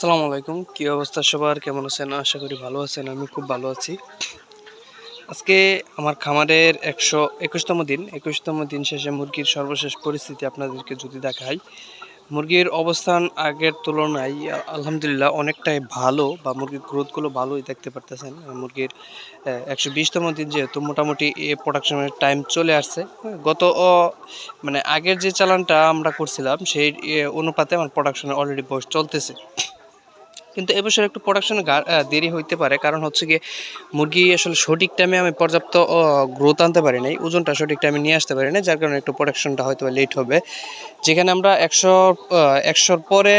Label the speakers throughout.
Speaker 1: আসসালামু আলাইকুম। কী অবস্থা সবার? কেমন আছেন? আশা করি ভালো আছেন। আমি খুব ভালো আছি। আজকে আমার খামারের একশো একুশতম দিন। একুশতম দিন শেষে মুরগির সর্বশেষ পরিস্থিতি আপনাদেরকে যদি দেখাই মুরগির অবস্থান আগের তুলনায় আলহামদুলিল্লাহ অনেকটাই ভালো বা মুরগির গ্রোথগুলো ভালোই দেখতে পারতেছেন। মুরগির একশো বিশতম দিন যেহেতু মোটামুটি এ প্রোডাকশনের টাইম চলে আসছে। হ্যাঁ, গত মানে আগের যে চালানটা আমরা করছিলাম সেই অনুপাতে আমার প্রোডাকশনের অলরেডি বয়স চলতেছে। কিন্তু এবছর একটু প্রোডাকশনে দেরি হইতে পারে। কারণ হচ্ছে গিয়ে মুরগি আসলে সঠিক টাইমে আমি পর্যাপ্ত গ্রোথ আনতে পারি নাই। ওজনটা সঠিক টাইমে নিয়ে আসতে পারি না যার কারণে একটু প্রোডাকশনটা হয়তো লেট হবে। যেখানে আমরা একশো একশোর পরে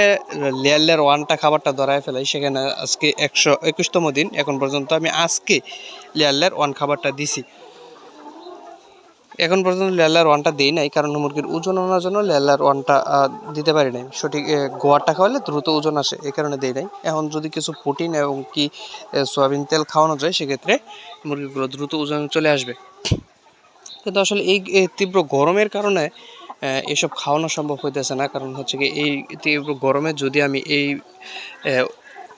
Speaker 1: লেয়ার লেয়ার ওয়ানটা খাবারটা ধরায় ফেলাই, সেখানে আজকে একশো একুশতম দিন। এখন পর্যন্ত আমি আজকে লেয়ার লেয়ার ওয়ান খাবারটা দিছি। এখন পর্যন্ত লেলার ওয়ানটা দিই নাই, কারণ মুরগির ওজন আনার জন্য লেলার ওয়ানটা দিতে পারি নাই। সঠিক গোয়ারটা খাওয়ালে দ্রুত ওজন আসে এই কারণে দিই নাই। এখন যদি কিছু প্রোটিন এবং কি সয়াবিন তেল খাওয়ানো যায়, সেক্ষেত্রে মুরগিগুলো দ্রুত ওজন চলে আসবে। কিন্তু আসলে এই তীব্র গরমের কারণে এসব খাওয়ানো সম্ভব হইতেছে না। কারণ হচ্ছে কি, এই তীব্র গরমে যদি আমি এই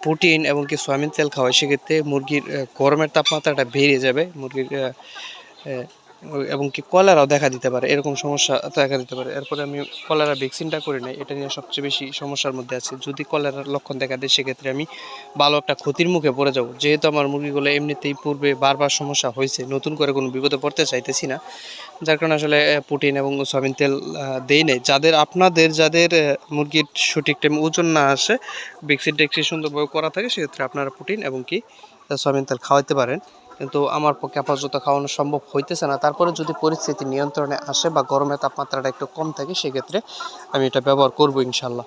Speaker 1: প্রোটিন এবং কি সয়াবিন তেল খাওয়াই, সেক্ষেত্রে মুরগির গরমের তাপমাত্রাটা বেড়ে যাবে। মুরগির এবং কি কলেরাও দেখা দিতে পারে, এরকম সমস্যা দেখা দিতে পারে। এরপরে আমি কলেরা ভ্যাকসিনটা করে নেই, এটা নিয়ে সবচেয়ে বেশি সমস্যার মধ্যে আছে। যদি কলেরার লক্ষণ দেখা দেয়, সেক্ষেত্রে আমি ভালো একটা ক্ষতির মুখে পড়ে যাব। যেহেতু আমার মুরগিগুলো এমনিতেই পূর্বে বারবার সমস্যা হয়েছে, নতুন করে কোনো বিপদে পড়তে চাইতেছি না। যার কারণে আসলে প্রোটিন এবং সয়াবিন তেল দেই নেই। যাদের, আপনাদের, যাদের মুরগির সঠিক টাইম ওজন না আসে, ভ্যাকসিনটা একটু সুন্দরভাবে করা থাকে, সেক্ষেত্রে আপনারা প্রোটিন এবং কি সয়াবিন তেল খাওয়াতে পারেন। কিন্তু আমার পক্ষে আপাতত খাওয়ানো সম্ভব হইতেছে না। তারপরে যদি পরিস্থিতি নিয়ন্ত্রণে আসে বা গরমের তাপমাত্রাটা একটু কম থাকে সেক্ষেত্রে আমি এটা ব্যবহার করব ইনশাল্লাহ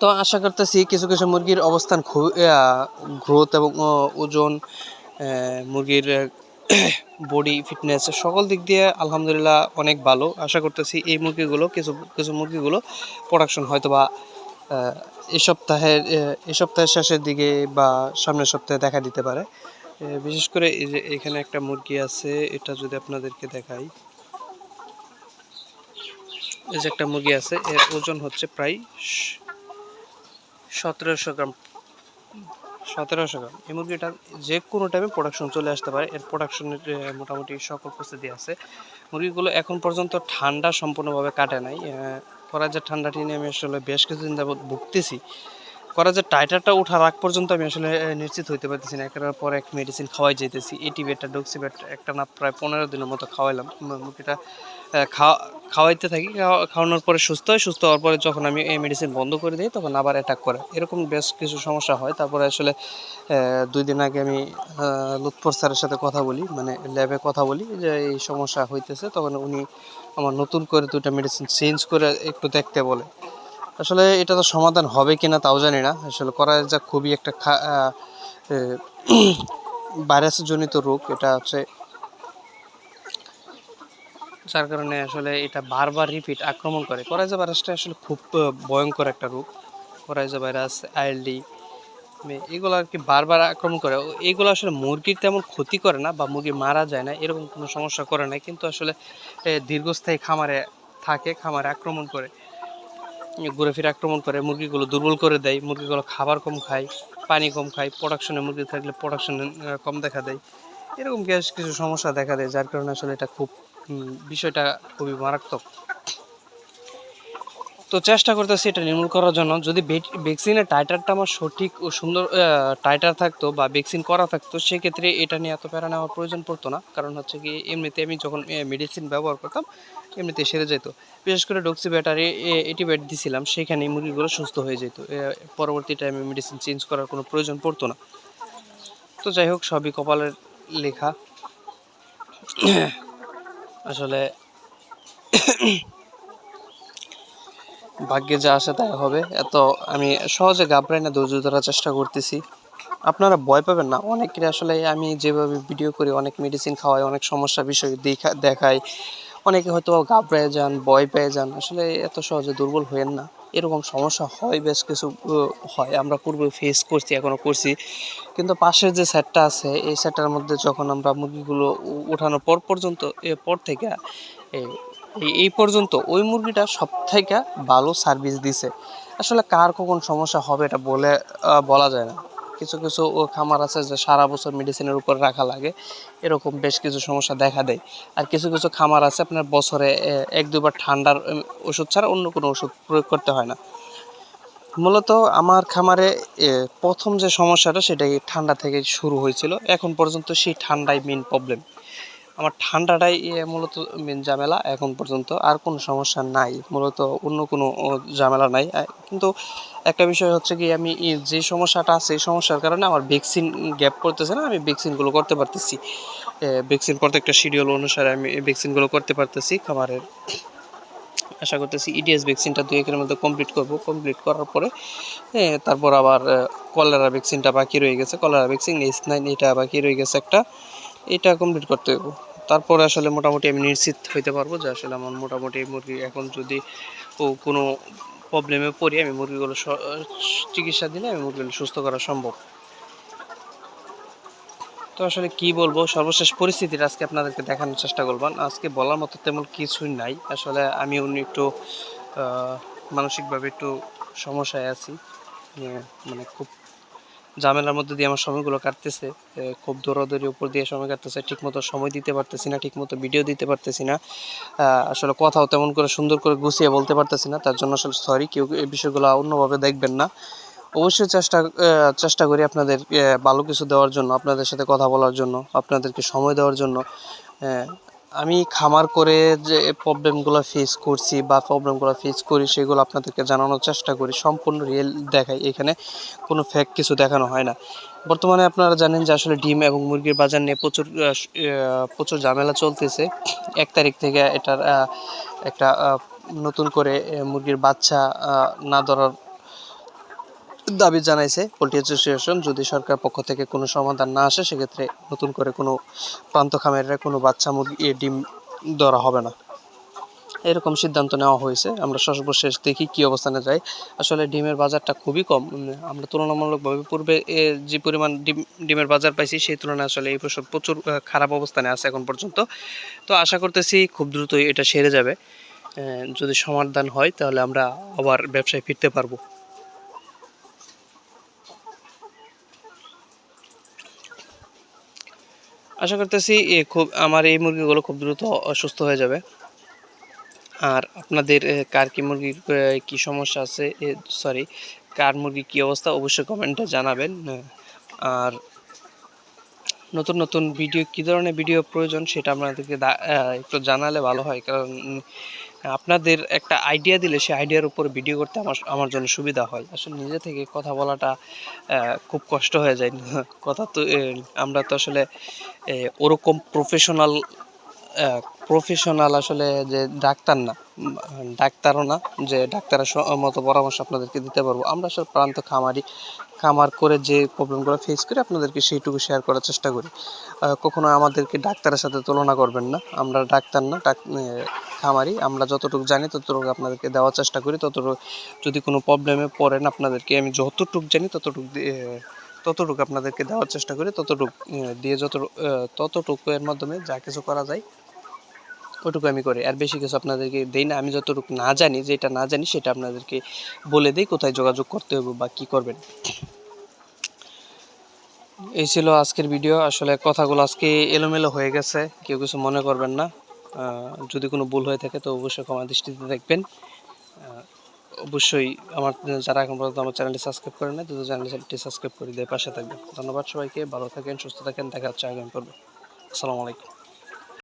Speaker 1: তো আশা করতেছি কিছু কিছু মুরগির অবস্থান গ্রোথ এবং ওজন মুরগির বডি ফিটনেস সকল দিক দিয়ে আলহামদুলিল্লাহ অনেক ভালো। আশা করতেছি এই মুরগিগুলো কিছু কিছু মুরগিগুলো প্রোডাকশন হয়তো বা এই সপ্তাহের এই সপ্তাহের শেষের দিকে বা সামনের সপ্তাহে দেখা দিতে পারে। এ, বিশেষ করে এই যে এখানে একটা মুরগি আছে, এটা যদি আপনাদেরকে দেখাই। এই যে একটা মুরগি আছে, এর ওজন হচ্ছে প্রায় সতেরোশো গ্রাম। সতেরোশো গ্রাম। এই মুরগিটার যে কোনো টাইমে প্রোডাকশন চলে আসতে পারে। এর প্রোডাকশনের মোটামুটি সকল প্রস্তুতি আছে। মুরগিগুলো এখন পর্যন্ত ঠান্ডা সম্পূর্ণভাবে কাটে নাই। পরে যে ঠান্ডাটি নিয়ে আমি আসলে বেশ কিছুদিন যাবৎ ভুগতেছি করাজের টাইটারটা ওঠার আগ পর্যন্ত আমি আসলে নিশ্চিত হইতে পারতেছি না। একের পর এক মেডিসিন খাওয়াই যেতেছি এটিবেটটা ডক্সিবেট একটা না প্রায় পনেরো দিনের মতো খাওয়াইলাম। মু- মুরগিটা খাওয়া, খাওয়াইতে থাকি। খাওয়া- খাওয়ানোর পরে সুস্থ হয়। সুস্থ হওয়ার পরে যখন আমি এই মেডিসিন বন্ধ করে দিই, তখন আবার অ্যাটাক করে। এরকম বেশ কিছু সমস্যা হয়। তারপরে আসলে দুই দিন আগে আমি লুৎফর স্যারের সাথে কথা বলি মানে ল্যাবে কথা বলি যে, এই সমস্যা হইতেছে। তখন উনি আমার নতুন করে দুটো মেডিসিন চেঞ্জ করে একটু দেখতে বলে। আসলে এটা তো সমাধান হবে কিনা তাও জানি না। আসলে করা যা খুবই একটা আহ, রোগ এটা হচ্ছে যার কারণে আসলে এটা বারবার রিপিট আক্রমণ করে। করাইজা ভাইরাসটা আসলে খুব ভয়ঙ্কর একটা রোগ। করাইজা ভাইরাস আইএলডি এগুলো আর কি বারবার আক্রমণ করে। এগুলো আসলে মুরগির তেমন ক্ষতি করে না বা মুরগি মারা যায় না এরকম কোনো সমস্যা করে না কিন্তু আসলে দীর্ঘস্থায়ী খামারে থাকে খামারে আক্রমণ করে। ঘুরে ফিরে আক্রমণ করে, মুরগিগুলো দুর্বল করে দেয়, মুরগিগুলো খাবার কম খায়, পানি কম খায় প্রোডাকশনে মুরগি থাকলে প্রোডাকশন কম দেখা দেয়। এরকম বেশ কিছু সমস্যা দেখা দেয়, যার কারণে আসলে এটা খুব বিষয়টা খুবই মারাত্মক। তো চেষ্টা করতেছি এটা নির্মূল করার জন্য। যদি ভ্যাকসিনের টাইটারটা আমার সঠিক ও সুন্দর টাইটার থাকতো বা ভ্যাকসিন করা থাকতো, সেক্ষেত্রে এটা নিয়ে এত প্যারা নেওয়ার প্রয়োজন পড়তো না। কারণ হচ্ছে কি, এমনিতে আমি যখন মেডিসিন ব্যবহার করতাম এমনিতে সেরে যেত। বিশেষ করে ডক্সি ব্যাটারি এটিব্যাট দিছিলাম, সেখানে মুরগিগুলো সুস্থ হয়ে যেত। পরবর্তী টাইমে মেডিসিন চেঞ্জ করার কোনো প্রয়োজন পড়তো না। তো যাই হোক, সবই কপালের লেখা। আসলে ভাগ্যে যা আসে তাই হবে। এত আমি সহজে ঘাবড়াই না, ধৈর্য ধরার চেষ্টা করতেছি। আপনারা ভয় পাবেন না অনেকের আসলে আমি যেভাবে ভিডিও করি, অনেক মেডিসিন খাওয়াই, অনেক সমস্যা বিষয় দেখা দেখাই। অনেকে হয়তো ঘাবড়ায় যান, ভয় পেয়ে যান, আসলে এত সহজে দুর্বল হয়েন না। এরকম সমস্যা হয়, বেশ কিছু হয়। আমরা পূর্বে ফেস করছি এখনও করছি। কিন্তু পাশের যে সেটটা আছে, এই সেটটার মধ্যে যখন আমরা মুরগিগুলো উঠানোর পর পর্যন্ত পর থেকে এই- পর্যন্ত ওই মুরগিটা সব থেকে ভালো সার্ভিস দিছে। আসলে কার কখন সমস্যা হবে এটা বলে বলা যায় না। কিছু কিছু খামার আছে যে সারা বছর মেডিসিনের উপর রাখা লাগে, এরকম বেশ কিছু সমস্যা দেখা দেয়। আর কিছু কিছু খামার আছে আপনার বছরে এক, দুবার ঠান্ডার ওষুধ ছাড়া অন্য কোনো ওষুধ প্রয়োগ করতে হয় না। মূলত আমার খামারে প্রথম যে সমস্যাটা সেটা ঠান্ডা থেকে শুরু হয়েছিল। এখন পর্যন্ত সেই ঠান্ডাই মেন প্রবলেম আমার ঠান্ডাটাই মূলত মেন ঝামেলা এখন পর্যন্ত, আর কোনো সমস্যা নাই। মূলত অন্য কোনো ঝামেলা নাই। কিন্তু একটা বিষয় হচ্ছে কি, আমি যে সমস্যাটা আছে, এই সমস্যার কারণে আমার ভ্যাকসিন গ্যাপ করতেছে না, আমি ভ্যাকসিনগুলো করতে পারতেছি। ভ্যাকসিন প্রত্যেকটা শিডিউল অনুসারে আমি ভ্যাকসিনগুলো করতে পারতেছি খামারের আশা করতেছি ইডিএস ভ্যাকসিনটা দুই একের মধ্যে কমপ্লিট করব। কমপ্লিট করার পরে তারপর আবার কলেরা ভ্যাকসিনটা বাকি রয়ে গেছে। কলেরা ভ্যাকসিন এইচ নাইন এটা বাকি রয়ে গেছে একটা। এটা কমপ্লিট করতে হবে তারপরে আসলে মোটামুটি আমি নিশ্চিত হইতে পারব যে আসলে আমার মোটামুটি মুরগি এখন যদি কোনো প্রবলেমে পড়ি, আমি মুরগিগুলো চিকিৎসা দিলে আমি মুরগিগুলো সুস্থ করা সম্ভব। তো আসলে কি বলব, সর্বশেষ পরিস্থিতিটা আজকে আপনাদেরকে দেখানোর চেষ্টা করবেন আজকে বলার মতো তেমন কিছুই নাই। আসলে আমি উনি একটু মানসিকভাবে একটু সমস্যায় আছি। মানে খুব ঝামেলার মধ্যে দিয়ে আমার সময়গুলো কাটতেছে খুব দৌড়াদৌড়ি উপর দিয়ে সময় কাটতেছে, ঠিকমতো সময় দিতে পারতেছি না, ঠিকমতো ভিডিও দিতে পারতেছি না। আসলে কথাও তেমন করে সুন্দর করে গুছিয়ে বলতে পারতেছি না, তার জন্য আসলে সরি কেউ এই বিষয়গুলো অন্যভাবে দেখবেন না। অবশ্যই চেষ্টা চেষ্টা করি আপনাদের ভালো কিছু দেওয়ার জন্য, আপনাদের সাথে কথা বলার জন্য, আপনাদেরকে সময় দেওয়ার জন্য আমি খামার করে যে প্রবলেমগুলো ফেস করছি বা প্রবলেমগুলো ফেস করি, সেগুলো আপনাদেরকে জানানোর চেষ্টা করি। সম্পূর্ণ রিয়েল দেখাই। এখানে কোনো ফেক কিছু দেখানো হয় না। বর্তমানে আপনারা জানেন যে আসলে ডিম এবং মুরগির বাজার নিয়ে প্রচুর প্রচুর ঝামেলা চলতেছে। এক তারিখ থেকে এটার একটা নতুন করে মুরগির বাচ্চা না ধরার দাবি জানাইছে, পোলট্রি অ্যাসোসিয়েশন যদি সরকার পক্ষ থেকে কোনো সমাধান না আসে, সেক্ষেত্রে নতুন করে কোনো প্রান্ত খামারিরা কোনো বাচ্চা মুরগি ডিম ধরা হবে না। এরকম সিদ্ধান্ত নেওয়া হয়েছে। আমরা সর্বশেষ দেখি কি অবস্থানে যাই আসলে ডিমের বাজারটা খুবই কম। আমরা তুলনামূলকভাবে পূর্বে যে পরিমাণ ডিম, ডিমের বাজার পাইছি, সেই তুলনায় আসলে এই বছর প্রচুর খারাপ অবস্থানে আছে এখন পর্যন্ত। তো আশা করতেছি খুব দ্রুতই এটা সেরে যাবে। যদি সমাধান হয়, তাহলে আমরা আবার ব্যবসায় ফিরতে পারব। আশা করতেছি খুব, আমার এই মুরগিগুলো খুব দ্রুত অসুস্থ হয়ে যাবে আর আপনাদের কার কি মুরগির কি সমস্যা আছে সরি কার মুরগি কি অবস্থা অবশ্যই কমেন্টে জানাবেন। আর নতুন নতুন ভিডিও, কি ধরনের ভিডিও প্রয়োজন সেটা আপনাদেরকে একটু জানালে ভালো হয়, কারণ আপনাদের একটা আইডিয়া দিলে সেই আইডিয়ার উপর ভিডিও করতে আমার আমার জন্য সুবিধা হয়। আসলে নিজে থেকে কথা বলাটা খুব কষ্ট হয়ে যায়। কথা তো আমরা তো আসলে ওরকম প্রফেশনাল প্রফেশনাল আসলে যে ডাক্তার না। ডাক্তারও না, যে ডাক্তারের মতো পরামর্শ আপনাদেরকে দিতে পারব। আমরা আসলে প্রান্ত খামারি, খামার করে যে প্রবলেমগুলো ফেস করি, আপনাদেরকে সেইটুকু শেয়ার করার চেষ্টা করি। কখনো আমাদেরকে ডাক্তারের সাথে তুলনা করবেন না। আমরা ডাক্তার না খামারি। আমরা যতটুকু জানি, ততটুকু আপনাদেরকে দেওয়ার চেষ্টা করি। ততটুকু, যদি কোনো প্রবলেমে পড়েন আপনাদেরকে, আমি যতটুকু জানি, ততটুকু ততটুকু আপনাদেরকে দেওয়ার চেষ্টা করি। ততটুকু দিয়ে যত ততটুকু এর মাধ্যমে যা কিছু করা যায় ওটুকু আমি করি। আর বেশি কিছু আপনাদেরকে দেই না। আমি যতটুকু না জানি, যেটা না জানি সেটা আপনাদেরকে বলে দিই কোথায় যোগাযোগ করতে হবে বা কি করবেন। এই ছিল আজকের ভিডিও। আসলে কথাগুলো আজকে এলোমেলো হয়ে গেছে। কেউ কিছু মনে করবেন না। যদি কোনো ভুল হয়ে থাকে তো অবশ্যই ক্ষমা দৃষ্টিতে দেখবেন। অবশ্যই আমার, যারা এখন পর্যন্ত আমার চ্যানেলটি সাবস্ক্রাইব করেন না দ্রুত চ্যানেলটি সাবস্ক্রাইব করে দিয়ে পাশে থাকবেন। ধন্যবাদ সবাইকে। ভালো থাকেন, সুস্থ থাকেন। দেখা হচ্ছে আগামী পর্বে। আসসালামু আলাইকুম।